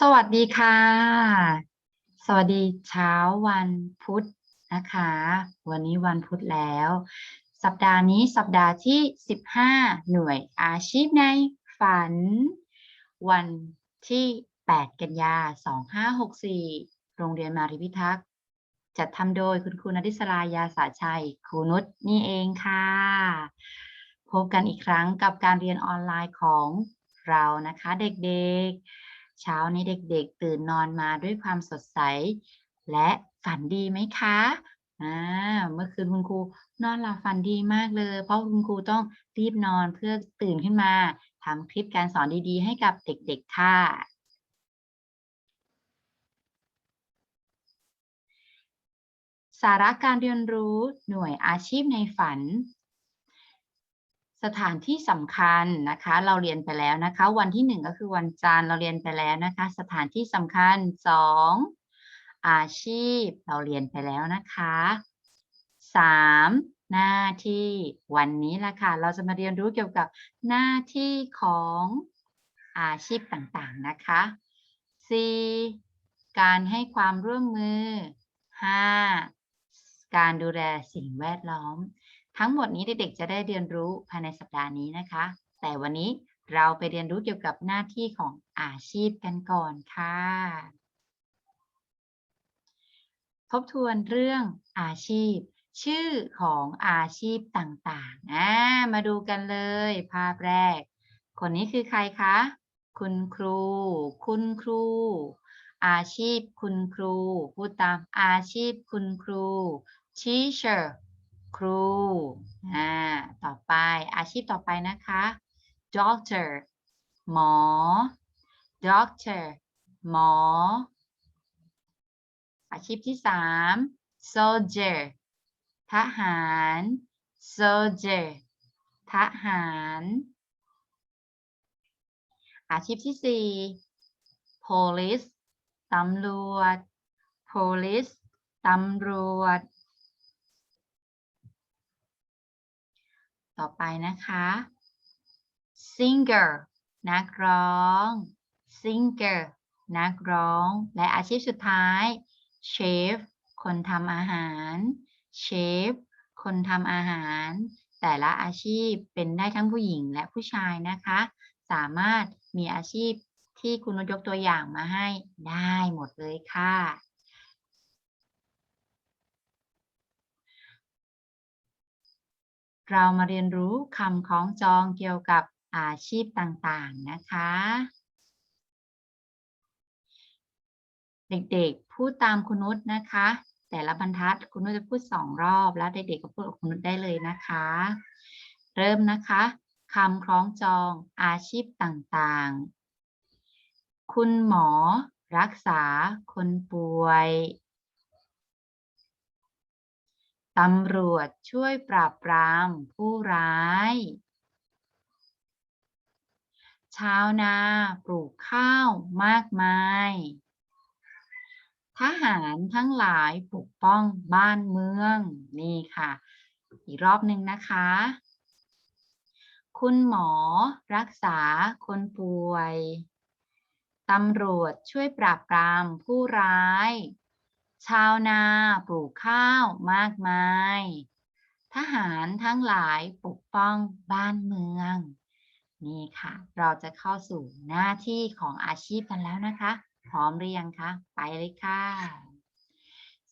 สวัสดีค่ะ สวัสดีเช้าวันพุธนะคะ วันนี้วันพุธแล้ว สัปดาห์นี้สัปดาห์ที่ 15 หน่วยอาชีพในฝัน วันที่ 8 กันยา 2564 โรงเรียนมาริพิทักษ์ จัดทำโดยคุณครูนดิศรายาสาชัยครูนุชนี่เองค่ะ พบกันอีกครั้งกับการเรียนออนไลน์ของเรานะคะเด็กๆ เช้านี้เด็กๆ ตื่นนอนมาด้วยความสดใส และฝันดีไหมคะอ่าเมื่อคืนคุณครูนอนหลับฝันดีมากเลย เพราะคุณครูต้องรีบนอนเพื่อตื่นขึ้นมาทำคลิปการสอนดีๆ ให้กับเด็กๆค่ะสาระการเรียนรู้หน่วยอาชีพในฝัน สถานที่สำคัญนะคะ เราเรียนไปแล้วนะคะ วันที่หนึ่งก็คือวันจันทร์เราเรียนไปแล้วนะคะ สถานที่สำคัญสองอาชีพเราเรียนไปแล้วนะคะสามหน้าที่วันนี้ละค่ะ เราจะมาเรียนรู้เกี่ยวกับหน้าที่ของอาชีพต่างๆนะคะสี่การให้ความร่วมมือห้าการดูแลสิ่งแวดล้อม ทั้งหมดนี้เด็กๆจะได้เรียนรู้ภายในสัปดาห์นี้นะคะ แต่วันนี้เราไปเรียนรู้เกี่ยวกับหน้าที่ของอาชีพกันก่อนค่ะ ทบทวนเรื่องอาชีพ ชื่อของอาชีพต่างๆอ่ามาดูกันเลย ภาพแรก คนนี้คือใครคะ คุณครู คุณครู อาชีพคุณครู พูดตามอาชีพคุณครู teacher ครู อ่า ต่อไปอาชีพต่อไปนะคะ doctor หมอ doctor หมอ อาชีพที่สาม soldier ทหาร soldier ทหาร อาชีพที่สี่ police ตำรวจ police ตำรวจ ต่อไปนะคะ singer นักร้อง singer นักร้อง และอาชีพสุดท้าย chef คนทำอาหาร chef คนทำอาหาร แต่ละอาชีพเป็นได้ทั้งผู้หญิงและผู้ชายนะคะ สามารถมีอาชีพที่คุณนุยกตัวอย่างมาให้ได้หมดเลยค่ะ เรามาเรียนรู้คำคล้องจองเกี่ยวกับอาชีพต่างๆนะคะ เด็กๆพูดตามคุณนุชนะคะ แต่ละบรรทัดคุณนุชจะพูดสองรอบแล้วเด็กๆก็พูดกับคุณนุชได้เลยนะคะ เริ่มนะคะคำคล้องจองอาชีพต่างๆ คุณหมอ รักษาคนป่วย ตำรวจช่วยปราบปรามผู้ร้าย ชาวนาปลูกข้าวมากมาย ทหารทั้งหลายปกป้องบ้านเมือง นี่ค่ะ อีกรอบหนึ่งนะคะ คุณหมอรักษาคนป่วย ตำรวจช่วยปราบปรามผู้ร้าย ชาวนาปลูกข้าวมากมาย ทหารทั้งหลายปกป้องบ้านเมือง นี่ค่ะ เราจะเข้าสู่หน้าที่ของอาชีพกันแล้วนะคะ พร้อมหรือยังคะ ไปเลยค่ะ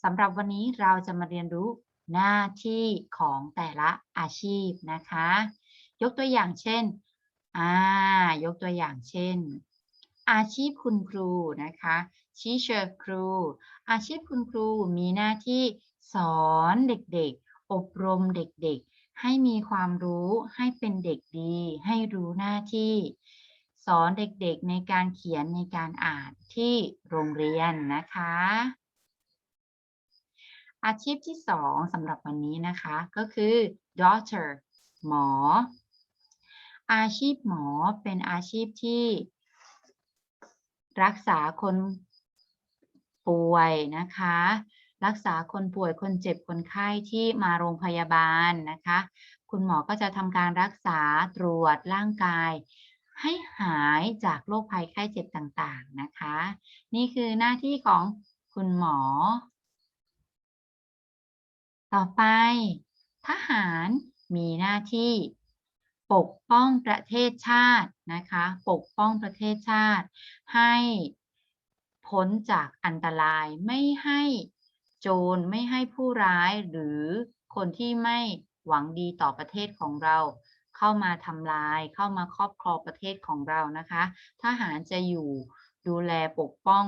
สำหรับวันนี้เราจะมาเรียนรู้หน้าที่ของแต่ละอาชีพนะคะ ยกตัวอย่างเช่น อ่า ยกตัวอย่างเช่น อาชีพคุณครูนะคะ teacher ครู อาชีพคุณครูมีหน้าที่สอนเด็กๆ อบรมเด็กๆ ให้มีความรู้ให้เป็นเด็กดี ให้รู้หน้าที่ สอนเด็กๆในการเขียนในการอ่านที่โรงเรียนนะคะ อาชีพที่สองสำหรับวันนี้นะคะก็คือ doctor หมอ อาชีพหมอเป็นอาชีพที่ รักษาคนป่วยนะคะ รักษาคนป่วยคนเจ็บคนไข้ที่มาโรงพยาบาลนะคะ คุณหมอก็จะทำการรักษาตรวจร่างกาย ให้หายจากโรคภัยไข้เจ็บต่างๆนะคะ นี่คือหน้าที่ของคุณหมอ ต่อไป ทหารมีหน้าที่ ปกป้องประเทศชาตินะคะ ปกป้องประเทศชาติ ให้พ้นจากอันตรายไม่ให้โจรไม่ให้ผู้ร้ายหรือคนที่ไม่หวังดีต่อประเทศของเรา เข้ามาทำลายเข้ามาครอบครองประเทศของเรานะคะทหารจะอยู่ดูแลปกป้อง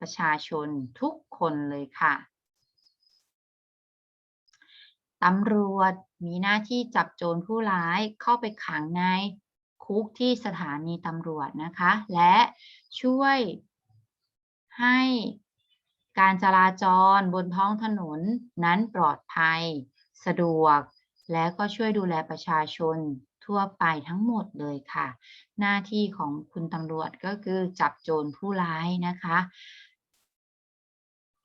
ประชาชนทุกคนเลยค่ะ ตำรวจมีหน้าที่จับโจรผู้ร้ายเข้าไปขังในคุกที่สถานีตำรวจนะคะ และช่วยให้การจราจรบนท้องถนนนั้นปลอดภัย สะดวก และก็ช่วยดูแลประชาชนทั่วไปทั้งหมดเลยค่ะ หน้าที่ของคุณตำรวจก็คือจับโจรผู้ร้ายนะคะ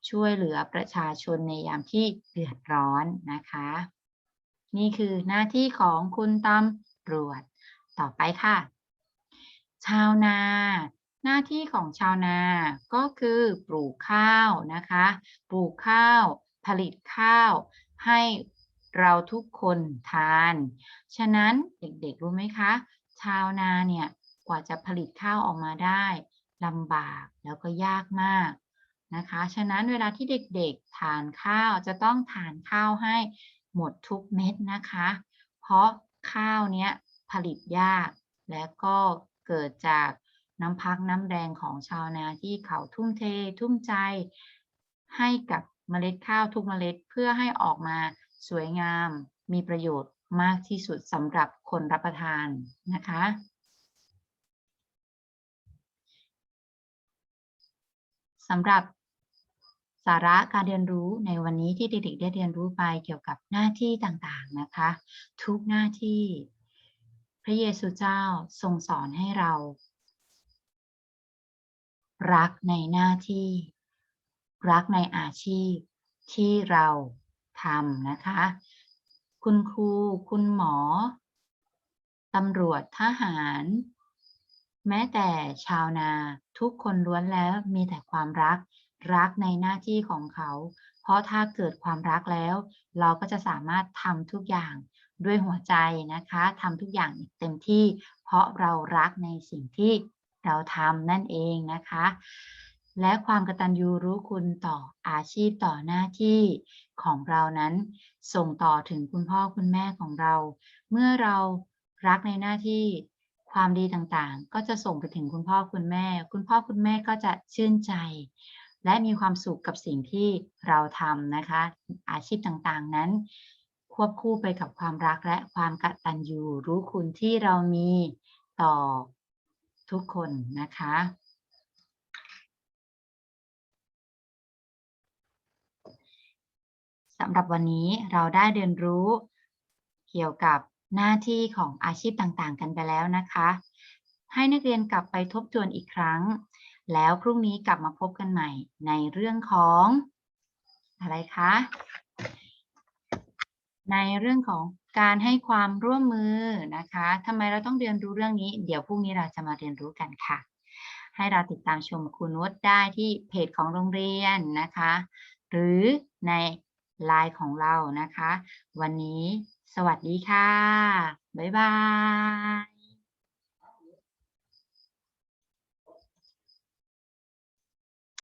ช่วยเหลือประชาชนในยามที่เดือดร้อนนะคะ นี่คือหน้าที่ของคุณตำรวจ ต่อไปค่ะ ชาวนา หน้าที่ของชาวนาก็คือปลูกข้าวนะคะ ปลูกข้าว ผลิตข้าว ให้เราทุกคนทาน ฉะนั้นเด็กๆรู้ไหมคะ ชาวนาเนี่ยกว่าจะผลิตข้าวออกมาได้ลำบากแล้วก็ยากมาก นะคะ ฉะนั้นเวลาที่เด็กๆทานข้าวจะต้องทานข้าวให้หมดทุกเม็ดนะคะ เพราะข้าวเนี้ยผลิตยาก และก็เกิดจากน้ำพักน้ำแรงของชาวนาที่เขาทุ่มเททุ่มใจให้กับเมล็ดข้าวทุกเมล็ดเพื่อให้ออกมาสวยงาม มีประโยชน์มากที่สุดสำหรับคนรับประทานนะคะ สำหรับ สาระการเรียนรู้ในวันนี้ที่เด็กๆได้เรียนรู้ไปเกี่ยวกับหน้าที่ต่างๆนะคะ ทุกหน้าที่ พระเยซูเจ้าทรงสอนให้เรา รักในหน้าที่ รักในอาชีพที่เราทำนะคะ คุณครู คุณหมอตำรวจทหาร แม้แต่ชาวนาทุกคนล้วนแล้วมีแต่ความรัก รักในหน้าที่ของเขา เพราะถ้าเกิดความรักแล้ว เราก็จะสามารถทำทุกอย่างด้วยหัวใจนะคะทำทุกอย่างเต็มที่ เพราะเรารักในสิ่งที่เราทำนั่นเองนะคะ และความกตัญญูรู้คุณต่ออาชีพต่อหน้าที่ของเรานั้น ส่งต่อถึงคุณพ่อคุณแม่ของเรา เมื่อเรารักในหน้าที่ความดีต่างๆ ก็จะส่งไปถึงคุณพ่อคุณแม่ คุณพ่อคุณแม่ก็จะชื่นใจ และมีความสุขกับสิ่งที่เราทำนะคะ อาชีพต่างๆนั้น ควบคู่ไปกับความรักและความกตัญญูรู้คุณที่เรามีต่อทุกคนนะคะสำหรับวันนี้เราได้เรียนรู้เกี่ยวกับหน้าที่ของอาชีพต่างๆ กันไปแล้วนะคะ ให้นักเรียนกลับไปทบทวนอีกครั้ง แล้วพรุ่งนี้กลับมาพบกันใหม่ในเรื่องของ อะไรคะ ในเรื่องของการให้ความร่วมมือนะคะทำไมเราต้องเรียนรู้เรื่องนี้ เดี๋ยวพรุ่งนี้เราจะมาเรียนรู้กันค่ะ ให้เราติดตามชมครูนุชได้ที่เพจของโรงเรียนนะคะ หรือในไลน์ของเรานะคะ วันนี้สวัสดีค่ะ บ๊ายบาย